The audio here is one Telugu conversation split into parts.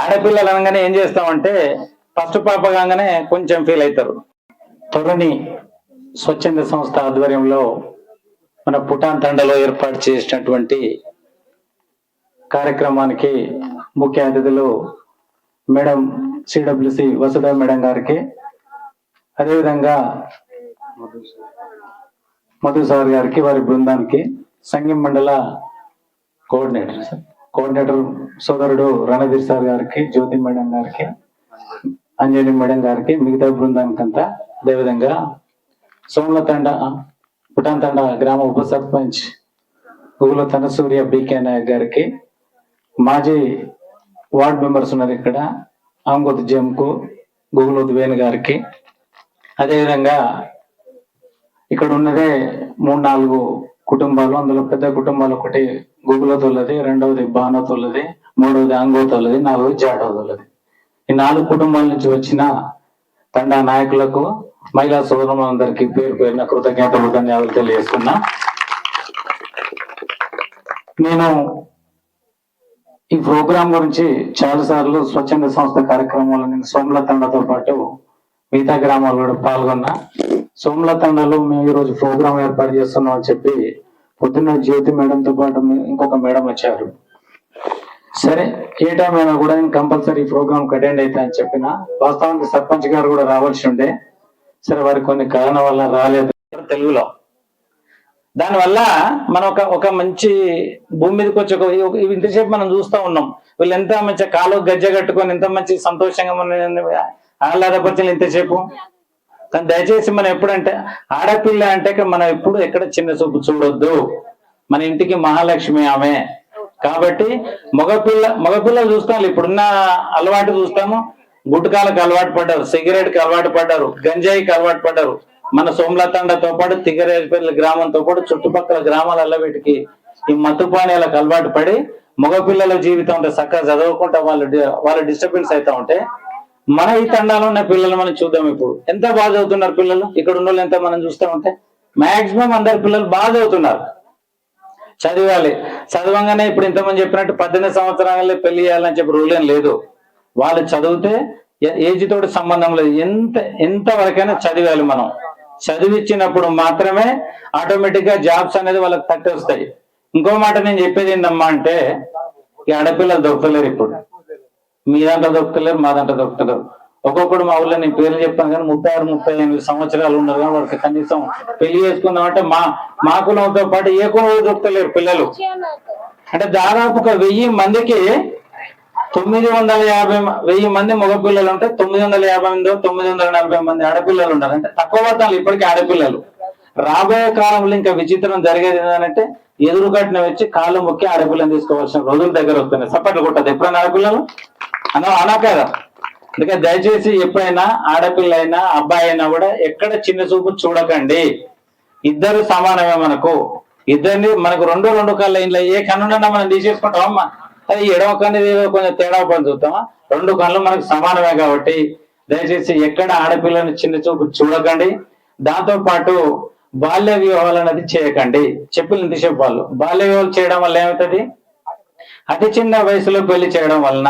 ఆడపిల్లలు అనగానే ఏం చేస్తామంటే ఫస్ట్ పాప కాగానే కొంచెం ఫీల్ అవుతారు. తొలని స్వచ్ఛంద సంస్థ ఆధ్వర్యంలో మన పుటాన్ తండలో ఏర్పాటు చేసినటువంటి కార్యక్రమానికి ముఖ్య అతిథులు మేడం సిడబ్ల్యూసి వసుధ మేడం గారికి అదేవిధంగా మధు సార్ గారికి వారి బృందానికి సంఘం మండల కోఆర్డినేటర్ సార్. కోఆర్డినేటర్ సోదరుడు రణధీర్ సార్ గారికి జ్యోతి మేడం గారికి అంజలి మేడం గారికి మిగతా బృందానికంతా అదేవిధంగా సోమల తండ పుటాన్ తండ గ్రామ ఉప సర్పంచ్ గుగుల తనసూర్య బీకే నాయక్ గారికి మాజీ వార్డ్ మెంబర్స్ ఉన్నారు ఇక్కడ ఆంగోత్ జంకు గుగులోత్ వేణు గారికి. అదేవిధంగా ఇక్కడ ఉన్నదే మూడు నాలుగు కుటుంబాలు అందులో పెద్ద కుటుంబాలు ఒకటి తొలది రెండవది బాణతోళ్ళది మూడవది ఆంగోతోళ్ళది నాలుగవది తొలది. ఈ నాలుగు కుటుంబాల నుంచి వచ్చిన తండా నాయకులకు మహిళా సోదరులందరికీ పేరు పేరున కృతజ్ఞతలు ధన్యవాదాలు తెలియజేస్తున్నా. నేను ఈ ప్రోగ్రాం గురించి చాలా సార్లు స్వచ్ఛంద సంస్థ కార్యక్రమంలో నేను సోమల తండతో పాటు మిగతా గ్రామాల్లో కూడా పాల్గొన్నా. సోమల తండలో మేము ఈ రోజు ప్రోగ్రాం ఏర్పాటు చేస్తున్నాం అని చెప్పి పొద్దున్న జ్యోతి మేడంతో పాటు ఇంకొక మేడం వచ్చారు. సరే ఏ టైం అయినా కూడా నేను కంపల్సరీ ప్రోగ్రామ్ అటెండ్ అవుతా అని చెప్పిన. వాస్తవానికి సర్పంచ్ గారు కూడా రావాల్సి ఉండే. సరే వారి కొన్ని కారణం వల్ల రాలేదు. తెలుగులో. దానివల్ల మనం ఒక ఒక మంచి భూమి మీదకి వచ్చి ఒక ఇంతసేపు మనం చూస్తా ఉన్నాం. వీళ్ళు ఎంత మంచి కాలు గజ్జ కట్టుకొని ఎంత మంచి సంతోషంగా మన ఆహ్లాదపరిచిన ఇంతసేపు? కానీ దయచేసి మనం ఎప్పుడంటే ఆడపిల్ల అంటే మనం ఎప్పుడు ఎక్కడ చిన్న చూపు చూడొద్దు. మన ఇంటికి మహాలక్ష్మి ఆమె. కాబట్టి మగపిల్ల మగపిల్లలు చూస్తాం ఇప్పుడున్న అలవాటు చూస్తాము. గుట్కాలకు అలవాటు పడ్డారు సిగరెట్కి అలవాటు పడ్డారు గంజాయికి అలవాటు పడ్డారు. మన సోమలతండతో పాటు తిగరేపల్లి గ్రామంతో పాటు చుట్టుపక్కల గ్రామాల వీటికి ఈ మత్తుపానీయాలకు అలవాటు పడి మగపిల్లల జీవితం అంటే చక్కగా చదవకుండా వాళ్ళు వాళ్ళ వాళ్ళు డిస్టర్బెన్స్ అవుతా ఉంటే మన ఈ తండాలో ఉన్న పిల్లలు మనం చూద్దాం ఇప్పుడు. ఎంత బాధ చదువుతున్నారు పిల్లలు? ఇక్కడ ఉన్న వాళ్ళు ఎంత మనం చూస్తా ఉంటే? మాక్సిమం అందరు పిల్లలు బాధ అవుతున్నారు చదివాలి. చదవంగానే ఇప్పుడు ఇంతమంది చెప్పినట్టు పద్దెనిమిది సంవత్సరాలే పెళ్ళి చేయాలని చెప్పి రూల్ ఏం లేదు. వాళ్ళు చదివితే ఏజ్ తోటి సంబంధం లేదు. ఎంత ఎంత వరకైనా చదివాలి మనం. చదివిచ్చినప్పుడు మాత్రమే ఆటోమేటిక్గా జాబ్స్ అనేది వాళ్ళకి తట్టి వస్తాయి ఇంకో మాట నేను చెప్పేది ఏంటమ్మా అంటే ఈ ఆడపిల్లలు దొరకలేరు ఇప్పుడు. మీ దాంట్లో దొరుకుతలేరు మా దాంట్లో దొరుకుతలేరు. ఒక్కొక్కడు మా ఊళ్ళో నేను పేర్లు చెప్పాను కానీ ముప్పై ఆరు ముప్పై ఎనిమిది సంవత్సరాలు ఉన్నారు కానీ వాళ్ళకి కనీసం పెళ్ళి చేసుకుందాం అంటే మా మా కులంతో పాటు ఏ కులం దొరుకుతలేరు పిల్లలు. అంటే దాదాపు ఒక వెయ్యి మందికి తొమ్మిది వందల యాభై వెయ్యి మంది మగపిల్లలు ఉంటే తొమ్మిది వందల యాభై మంది తొమ్మిది వందల నలభై మంది ఆడపిల్లలు ఉండాలి అంటే తక్కువ వర్తాలు ఇప్పటికీ ఆడపిల్లలు. రాబోయే కాలంలో ఇంకా విచిత్రం జరిగేది ఏంటంటే ఎదురు కట్టిన వచ్చి కాళ్ళు మొక్కి ఆడపిల్లని తీసుకోవాల్సిన రోజుల దగ్గర వస్తున్నాయి. సపట్లు కొట్టదు. ఎప్పుడైనా ఆడపిల్లలు? అన్నా అనా కదా. అందుకే దయచేసి ఎప్పుడైనా ఆడపిల్ల అయినా అబ్బాయి అయినా కూడా ఎక్కడ చిన్న చూపు చూడకండి. ఇద్దరు సమానమే మనకు. ఇద్దరిని మనకు రెండు రెండు కళ్ళ ఇంట్లో ఏ కన్నున్నా మనం తీసేసుకుంటామమ్మా అది ఎడవ కన్ను ఏదో కొంచెం తేడా పని చూస్తామా? రెండు కళ్ళు మనకు సమానమే కాబట్టి దయచేసి ఎక్కడ ఆడపిల్లని చిన్న చూపు చూడకండి. దాంతో పాటు బాల్య వివాహాలు అనేది చేయకండి. చెప్పులు ఇంతసేపు వాళ్ళు బాల్య వివాహాలు చేయడం వల్ల ఏమవుతుంది? అతి చిన్న వయసులో పెళ్ళి చేయడం వలన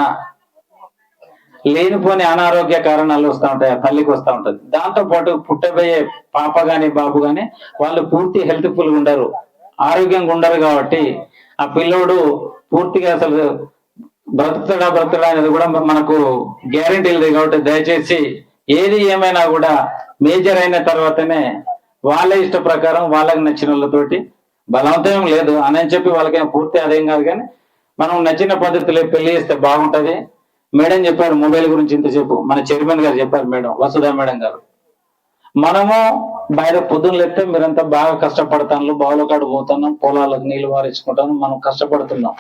లేనిపోని అనారోగ్య కారణాలు వస్తూ ఉంటాయి ఆ తల్లికి వస్తూ ఉంటుంది. దాంతో పాటు పుట్టబోయే పాప గాని బాబు గాని వాళ్ళు పూర్తి హెల్త్ఫుల్గా ఉండరు ఆరోగ్యంగా ఉండరు కాబట్టి ఆ పిల్లోడు పూర్తిగా అసలు బ్రతుకుతాడా బ్రతుకుడా అనేది కూడా మనకు గ్యారంటీ లేదు కాబట్టి దయచేసి ఏది ఏమైనా కూడా మేజర్ అయిన తర్వాతనే వాళ్ళ ఇష్ట ప్రకారం వాళ్ళకి నచ్చిన వాళ్ళతోటి బలవంతం లేదు. అని చెప్పి వాళ్ళకేం పూర్తి అదేం కాదు కానీ మనం నచ్చిన పద్ధతిలో పెళ్ళి చేస్తే బాగుంటది. మేడం చెప్పారు మొబైల్ గురించి ఇంతసేపు. మన చైర్మన్ గారు చెప్పారు మేడం వసుధా మేడం గారు. మనము బయట పొద్దున్న లేస్తే మీరంతా బాగా కష్టపడతాను బావుల కాడు పోతున్నాం పొలాలకు నీళ్ళు వారించుకుంటాను మనం కష్టపడుతున్నాం.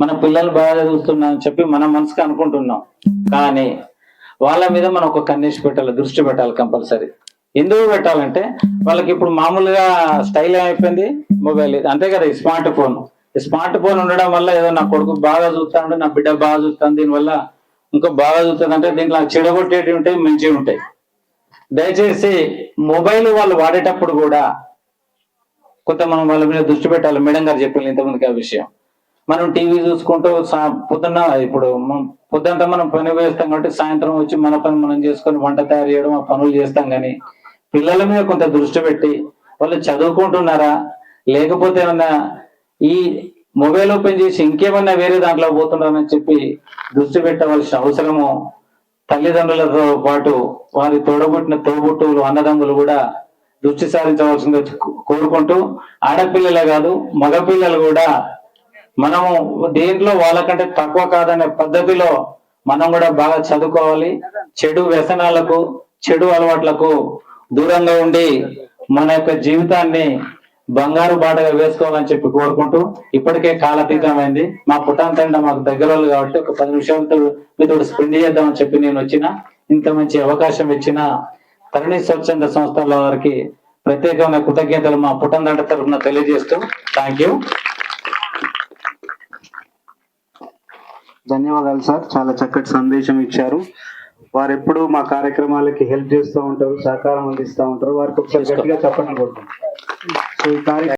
మన పిల్లలు బాగా చదువుతున్నాం అని చెప్పి మన మనసుకి అనుకుంటున్నాం. కానీ వాళ్ళ మీద మనం ఒక కన్నేసి పెట్టాలి దృష్టి పెట్టాలి కంపల్సరీ. ఎందుకు పెట్టాలంటే వాళ్ళకి ఇప్పుడు మామూలుగా స్టైల్ ఏమైపోయింది? మొబైల్ అంతే కదా ఈ స్మార్ట్ ఫోన్. ఈ స్మార్ట్ ఫోన్ ఉండడం వల్ల ఏదో నా కొడుకు బాగా చూస్తాడు నా బిడ్డ బాగా చూస్తాను దీనివల్ల ఇంకా బాగా చదువుతుంది అంటే దీంట్లో చెడగొట్టేటి ఉంటాయి మంచివి ఉంటాయి. దయచేసి మొబైల్ వాళ్ళు వాడేటప్పుడు కూడా కొంత మనం వాళ్ళ మీద దృష్టి పెట్టాలి. మేడం గారు చెప్పింది ఇంతమందికి ఆ విషయం. మనం టీవీ చూసుకుంటూ పొద్దున్న ఇప్పుడు మ- మనం పని వేస్తాం కాబట్టి సాయంత్రం వచ్చి మన పని మనం చేసుకొని వంట తయారు చేయడం ఆ పనులు చేస్తాం కానీ పిల్లల మీద కొంత దృష్టి పెట్టి వాళ్ళు చదువుకుంటున్నారా? లేకపోతే ఏమన్నా ఈ మొబైల్ ఓపెన్ చేసి ఇంకేమన్నా వేరే దాంట్లో పోతున్నారని చెప్పి దృష్టి పెట్టవలసిన అవసరము తల్లిదండ్రులతో పాటు వారి తోడబుట్టిన తోబుట్టువులు అన్నదమ్ములు కూడా దృష్టి సారించవలసింది కోరుకుంటూ ఆడపిల్లలే కాదు మగపిల్లలు కూడా మనము దేంట్లో వాళ్ళకంటే తక్కువ కాదనే పద్ధతిలో మనం కూడా బాగా చదువుకోవాలి. చెడు వ్యసనాలకు చెడు అలవాట్లకు దూరంగా ఉండి మన యొక్క జీవితాన్ని బంగారు బాటగా వేసుకోవాలని చెప్పి కోరుకుంటూ ఇప్పటికే కాలతీతమైంది. మా పుట్టాంతండ మాకు దగ్గర వాళ్ళు కాబట్టి ఒక పది నిమిషాలతో మీతో స్పెండ్ చేద్దామని చెప్పి నేను వచ్చిన. ఇంత మంచి అవకాశం ఇచ్చిన తరుణి స్వచ్ఛంద సంస్థల వారికి ప్రత్యేకమైన కృతజ్ఞతలు మా పుట్టందండ తరఫున తెలియజేస్తూ థ్యాంక్ యూ. ధన్యవాదాలు సార్. చాలా చక్కటి సందేశం ఇచ్చారు. వారు ఎప్పుడు మా కార్యక్రమాలకి హెల్ప్ చేస్తూ ఉంటారు సహకారం అందిస్తూ ఉంటారు. వారికి ఒకసారి గట్టిగా చెప్పండి solitari.